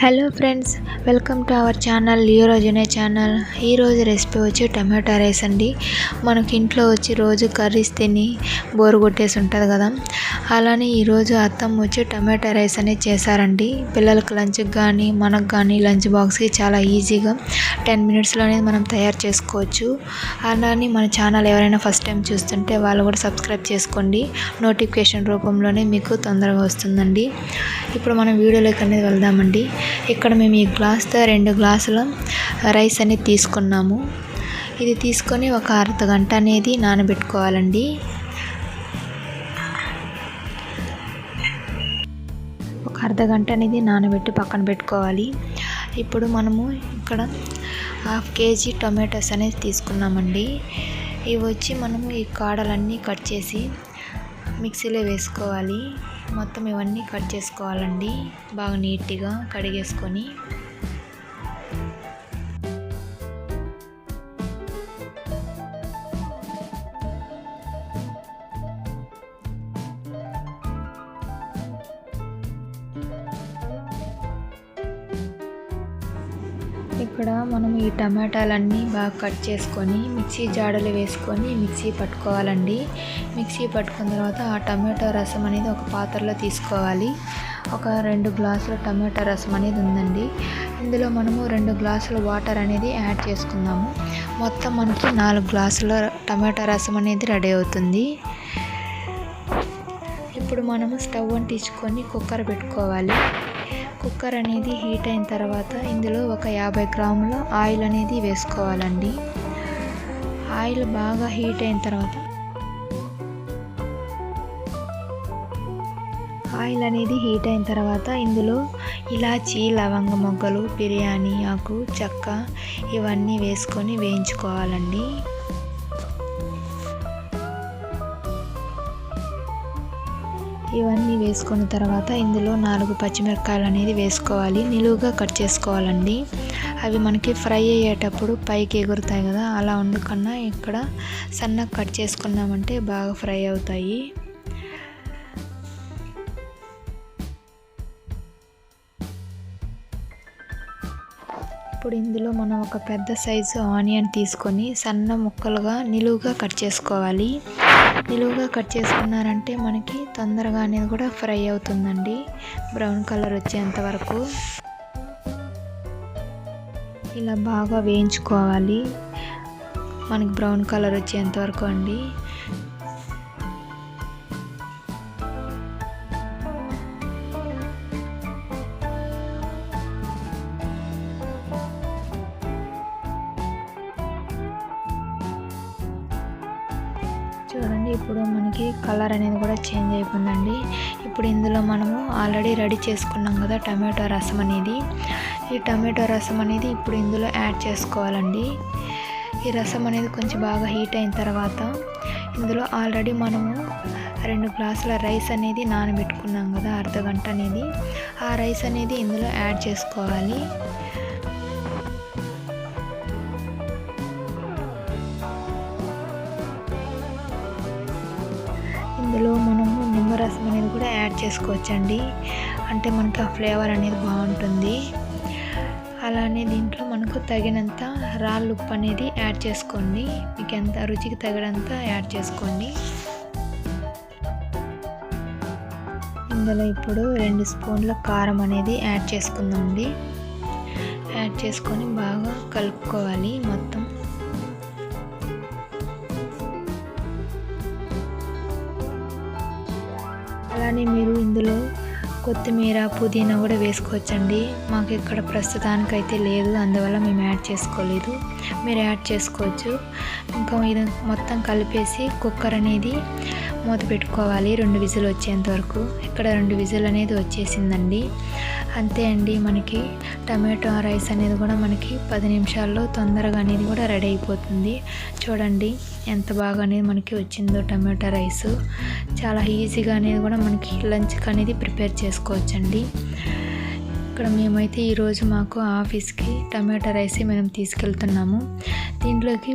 Hello friends welcome to our channel లియోరోజనే channel ఈరోజు recipe వచ్చి టమాటా rice అండి. మనకి ఇంట్లో వచ్చి రోజు కర్రీస్ తిని బోరు కొట్టేసి ఉంటుంది కదా. అలానే ఈరోజు అత్తమ్మ వచ్చి టమాటా రైస్ అనేది చేశారండి. పిల్లలకు లంచ్కి కానీ మనకు కానీ లంచ్ బాక్స్కి చాలా ఈజీగా టెన్ మినిట్స్లోనే మనం తయారు చేసుకోవచ్చు. అలానే మన ఛానల్ ఎవరైనా ఫస్ట్ టైం చూస్తుంటే వాళ్ళు కూడా సబ్స్క్రైబ్ చేసుకోండి. నోటిఫికేషన్ రూపంలోనే మీకు తొందరగా వస్తుందండి. ఇప్పుడు మనం వీడియోలోకి అనేది వెళ్దామండి. ఇక్కడ మేము ఈ గ్లాస్తో రెండు గ్లాసుల రైస్ అనేది తీసుకున్నాము. ఇది తీసుకొని ఒక అర్ధ గంట అనేది నానబెట్టుకోవాలండి. ఒక అర్ధ గంట అనేది నానబెట్టి పక్కన పెట్టుకోవాలి. ఇప్పుడు మనము ఇక్కడ హాఫ్ కేజీ టొమాటోస్ అనేది తీసుకున్నామండి. ఇవి వచ్చి మనము ఈ కాడలన్నీ కట్ చేసి మిక్సీలో వేసుకోవాలి. మొత్తం ఇవన్నీ కట్ చేసుకోవాలండి. బాగా నీట్గా కడిగేసుకొని ఇక్కడ మనం ఈ టమాటాలన్నీ బాగా కట్ చేసుకొని మిక్సీ జాడలు వేసుకొని మిక్సీ పట్టుకోవాలండి. మిక్సీ పట్టుకున్న తర్వాత ఆ టమాటో రసం అనేది ఒక పాత్రలో తీసుకోవాలి. ఒక రెండు గ్లాసుల టమాటా రసం అనేది ఉందండి. ఇందులో మనము రెండు గ్లాసుల వాటర్ అనేది యాడ్ చేసుకుందాము. మొత్తం మనకి నాలుగు గ్లాసుల టమాటా రసం అనేది రెడీ అవుతుంది. ఇప్పుడు మనము స్టవ్ అంటించుకొని కుక్కర్ పెట్టుకోవాలి. కుక్కర్ అనేది హీట్ అయిన తర్వాత ఇందులో ఒక యాభై గ్రాముల ఆయిల్ అనేది వేసుకోవాలండి. ఆయిల్ బాగా హీట్ అయిన తర్వాత ఆయిల్ అనేది హీట్ అయిన తర్వాత ఇందులో ఇలాచీ లవంగ మొగ్గలు బిర్యానీ ఆకు చెక్క ఇవన్నీ వేసుకొని వేయించుకోవాలండి. ఇవన్నీ వేసుకున్న తర్వాత ఇందులో నాలుగు పచ్చిమిరపకాయలు అనేది వేసుకోవాలి. నిలువుగా కట్ చేసుకోవాలండి. అవి మనకి ఫ్రై అయ్యేటప్పుడు పైకి ఎగురుతాయి కదా అలా ఉండకన్నా ఇక్కడ సన్నగా కట్ చేసుకున్నామంటే బాగా ఫ్రై అవుతాయి. ఇప్పుడు ఇందులో మనం ఒక పెద్ద సైజు ఆనియన్ తీసుకొని సన్న ముక్కలుగా నిలువుగా కట్ చేసుకోవాలి. నిలువుగా కట్ చేసుకున్నారంటే మనకి తొందరగా అనేది కూడా ఫ్రై అవుతుందండి. బ్రౌన్ కలర్ వచ్చేంత వరకు. ఇలా బాగా వేయించుకోవాలి. మనకి బ్రౌన్ కలర్ వచ్చేంత వరకు అండి. ఇప్పుడు మనకి కలర్ అనేది కూడా చేంజ్ అయిపోయిందండి. ఇప్పుడు ఇందులో మనము ఆల్రెడీ రెడీ చేసుకున్నాం కదా టమాటో రసం అనేది. ఈ టమాటో రసం అనేది ఇప్పుడు ఇందులో యాడ్ చేసుకోవాలండి. ఈ రసం అనేది కొంచెం బాగా హీట్ అయిన తర్వాత ఇందులో ఆల్రెడీ మనము రెండు గ్లాసుల రైస్ అనేది నానబెట్టుకున్నాం కదా అర్ధ గంట అనేది. ఆ రైస్ అనేది ఇందులో యాడ్ చేసుకోవాలి. ఇందులో మనము నిమ్మరసం అనేది కూడా యాడ్ చేసుకోవచ్చండి. అంటే మనకి ఆ ఫ్లేవర్ అనేది బాగుంటుంది. అలానే దీంట్లో మనకు తగినంత రాళ్ళు ఉప్పు అనేది యాడ్ చేసుకోండి. మీకు ఎంత రుచికి తగినంత యాడ్ చేసుకోండి. ఇందులో ఇప్పుడు రెండు స్పూన్ల కారం అనేది యాడ్ చేసుకుందామండి. యాడ్ చేసుకొని బాగా కలుపుకోవాలి మొత్తం. అలానే మీరు ఇందులో కొత్తిమీర పుదీనా కూడా వేసుకోవచ్చండి. మాకు ఇక్కడ ప్రస్తుతానికైతే లేదు అందువల్ల మేము యాడ్ చేసుకోలేదు. మీరు యాడ్ చేసుకోవచ్చు. ఇంకా ఇది మొత్తం కలిపేసి కుక్కర్ అనేది మూత పెట్టుకోవాలి రెండు విజిల్ వచ్చేంత వరకు. ఇక్కడ రెండు విజిల్ అనేది వచ్చేసిందండి. అంతే అండి మనకి టమాటో రైస్ అనేది కూడా మనకి పది నిమిషాల్లో తొందరగా అనేది కూడా రెడీ అయిపోతుంది. చూడండి ఎంత బాగా అనేది మనకి వచ్చిందో టమాటో రైస్. చాలా ఈజీగా అనేది కూడా మనకి లంచ్కి అనేది ప్రిపేర్ చేసుకోవచ్చండి. ఇక్కడ మేమైతే ఈరోజు మాకు ఆఫీస్కి టమాటో రైస్ మేము తీసుకెళ్తున్నాము. దీంట్లోకి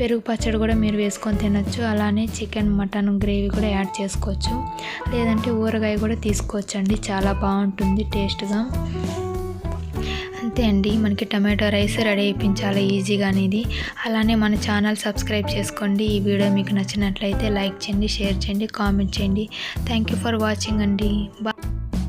పెరుగు పచ్చడి కూడా మీరు వేసుకొని తినచ్చు. అలానే చికెన్ మటన్ గ్రేవీ కూడా యాడ్ చేసుకోవచ్చు. లేదంటే ఊరగాయ కూడా తీసుకోవచ్చండి. చాలా బాగుంటుంది టేస్ట్గా. అంతే అండి. మనకి టమాటో రైస్ రెడీ అయిపించాలి ఈజీగా అనేది. అలానే మన ఛానల్ సబ్స్క్రైబ్ చేసుకోండి. ఈ వీడియో మీకు నచ్చినట్లయితే లైక్ చేయండి షేర్ చేయండి కామెంట్ చేయండి. థ్యాంక్ యూ ఫర్ వాచింగ్ అండి. బాయ్